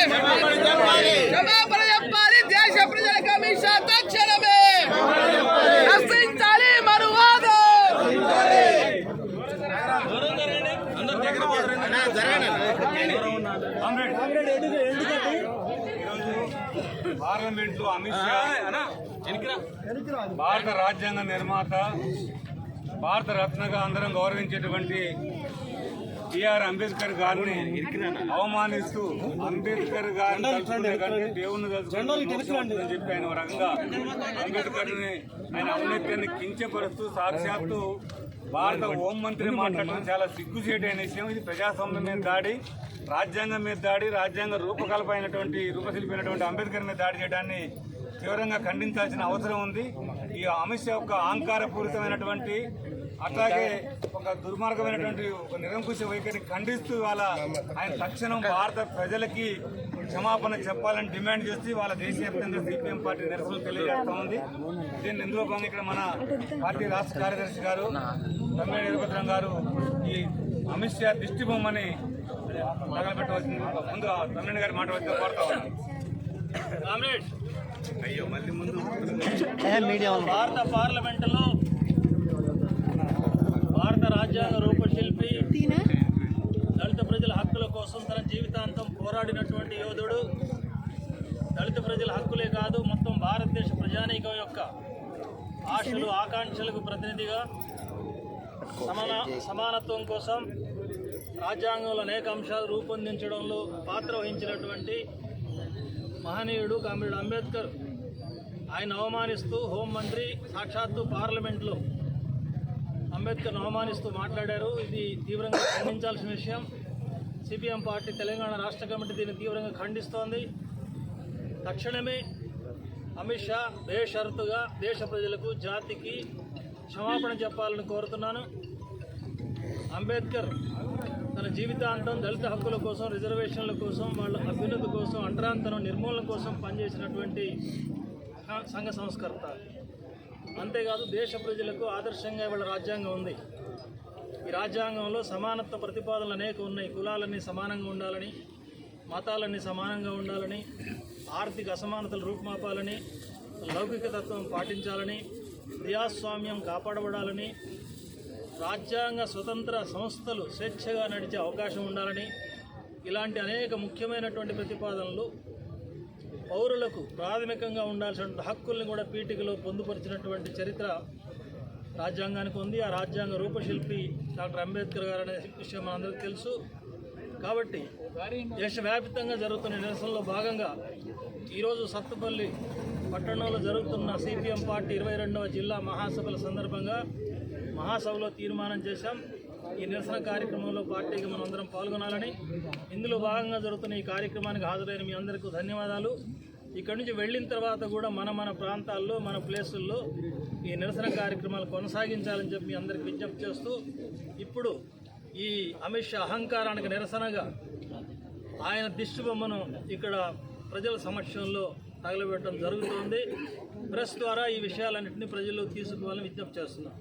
క్షమాపణ చెప్పాలి దేశ ప్రజలకు అమిత్ షా తక్షణమే నశించాలి మనువాదం. పార్లమెంట్లో అమిత్ షా భారత రాజ్యాంగ నిర్మాత భారత రత్నగా అందరం గౌరవించేటువంటి బిఆర్ అంబేద్కర్ గారిని అవమానిస్తూ అంబేద్కర్ గారిని తలుచుకుంటే అని చెప్పి ఆయన రకంగా అంబేద్కర్ని ఆయన ఔన్నత్యాన్ని కించపరుస్తూ సాక్షాత్తు భారత హోంమంత్రి మాట్లాడడం చాలా సిగ్గుచేటైన విషయం. ఇది ప్రజాస్వామ్యం మీద దాడి రాజ్యాంగం మీద దాడి రాజ్యాంగ రూపకల్ప అయినటువంటి రూపశిల్పి అయినటువంటి అంబేద్కర్ మీద దాడి చేయడాన్ని తీవ్రంగా ఖండించాల్సిన అవసరం ఉంది. ఈ అమిత్ షా యొక్క అహంకారపూరితమైనటువంటి అట్లాగే ఒక దుర్మార్గమైనటువంటి ఒక నిరంకుశ వైఖరిని ఖండిస్తూ వాళ్ళ ఆయన తక్షణం భారత ప్రజలకి క్షమాపణ చెప్పాలని డిమాండ్ చేసి వాళ్ళ దేశవ్యాప్తంగా సిపిఎం పార్టీ నిరసనలు తెలియజేస్తా ఉంది. దీన్ని ఇందులో భాగంగా ఇక్కడ మన పార్టీ రాష్ట్ర కార్యదర్శి గారు తమ్మిడి వీరభద్రం గారు ఈ అమిత్ షా దిష్టి బొమ్మని తగలబెట్టవలసింది. ముందు తమ్మిడి గారి మాట వచ్చి కోరుతా ఉన్నాను అయ్యో మళ్ళీ ముందు భారత పార్లమెంటులో భారత రాజ్యాంగ రూపశిల్పి దళిత ప్రజల హక్కుల కోసం తన జీవితాంతం పోరాడినటువంటి యోధుడు. దళిత ప్రజల హక్కులే కాదు మొత్తం భారతదేశ ప్రజానీకం యొక్క ఆశలు ఆకాంక్షలకు ప్రతినిధిగా సమాన సమానత్వం కోసం రాజ్యాంగంలో అనేక అంశాలు రూపొందించడంలో పాత్ర వహించినటువంటి మహనీయుడు కామ్రేడ్ అంబేద్కర్. ఆయన అవమానిస్తూ హోంమంత్రి సాక్షాత్తు పార్లమెంట్లో అంబేద్కర్ను అవమానిస్తూ మాట్లాడారు. ఇది తీవ్రంగా ఖండించాల్సిన విషయం. సిపిఎం పార్టీ తెలంగాణ రాష్ట్ర కమిటీ దీన్ని తీవ్రంగా ఖండిస్తోంది. తక్షణమే అమిత్ షా బేషరతుగా దేశ ప్రజలకు జాతికి క్షమాపణ చెప్పాలని కోరుతున్నాను. అంబేద్కర్ తన జీవితాంతం దళిత హక్కుల కోసం రిజర్వేషన్ల కోసం వాళ్ళ అభ్యున్నతి కోసం అంటరాంతరం నిర్మూలన కోసం పనిచేసినటువంటి సంఘ సంస్కర్త. అంతేకాదు దేశ ప్రజలకు ఆదర్శంగా వాళ్ళ రాజ్యాంగం ఉంది. ఈ రాజ్యాంగంలో సమానత్వ ప్రతిపాదనలు అనేక ఉన్నాయి. కులాలన్నీ సమానంగా ఉండాలని మతాలన్నీ సమానంగా ఉండాలని ఆర్థిక అసమానతలు రూపుమాపాలని లౌకిక తత్వం పాటించాలని ప్రజాస్వామ్యం కాపాడబడాలని రాజ్యాంగ స్వతంత్ర సంస్థలు స్వేచ్ఛగా నడిచే అవకాశం ఉండాలని ఇలాంటి అనేక ముఖ్యమైనటువంటి ప్రతిపాదనలు పౌరులకు ప్రాథమికంగా ఉండాల్సిన హక్కుల్ని కూడా పీఠికలో పొందుపరిచినటువంటి చరిత్ర రాజ్యాంగానికి ఉంది. ఆ రాజ్యాంగ రూపశిల్పి డాక్టర్ అంబేద్కర్ గారు అనే విషయం మనందరికీ తెలుసు. కాబట్టి దేశవ్యాప్తంగా జరుగుతున్న నిరసనలో భాగంగా ఈరోజు సత్తుపల్లి పట్టణంలో జరుగుతున్న సిపిఎం పార్టీ ఇరవై రెండవ జిల్లా మహాసభల సందర్భంగా మహాసభలో తీర్మానం చేశాం. ఈ నిరసన కార్యక్రమంలో పార్టీకి మనం అందరం పాల్గొనాలని. ఇందులో భాగంగా జరుగుతున్న ఈ కార్యక్రమానికి హాజరైన మీ అందరికీ ధన్యవాదాలు. ఇక్కడి నుంచి వెళ్ళిన తర్వాత కూడా మన మన ప్రాంతాల్లో మన ప్లేసుల్లో ఈ నిరసన కార్యక్రమాలు కొనసాగించాలని చెప్పి అందరికి విజ్ఞప్తి చేస్తూ ఇప్పుడు ఈ అమిత్ షా అహంకారానికి నిరసనగా ఆయన దిష్టి బొమ్మను ఇక్కడ ప్రజల సమక్షంలో తగలబెట్టడం జరుగుతోంది. ప్రెస్ ద్వారా ఈ విషయాలన్నింటినీ ప్రజల్లో తీసుకోవాలని విజ్ఞప్తి చేస్తున్నాం.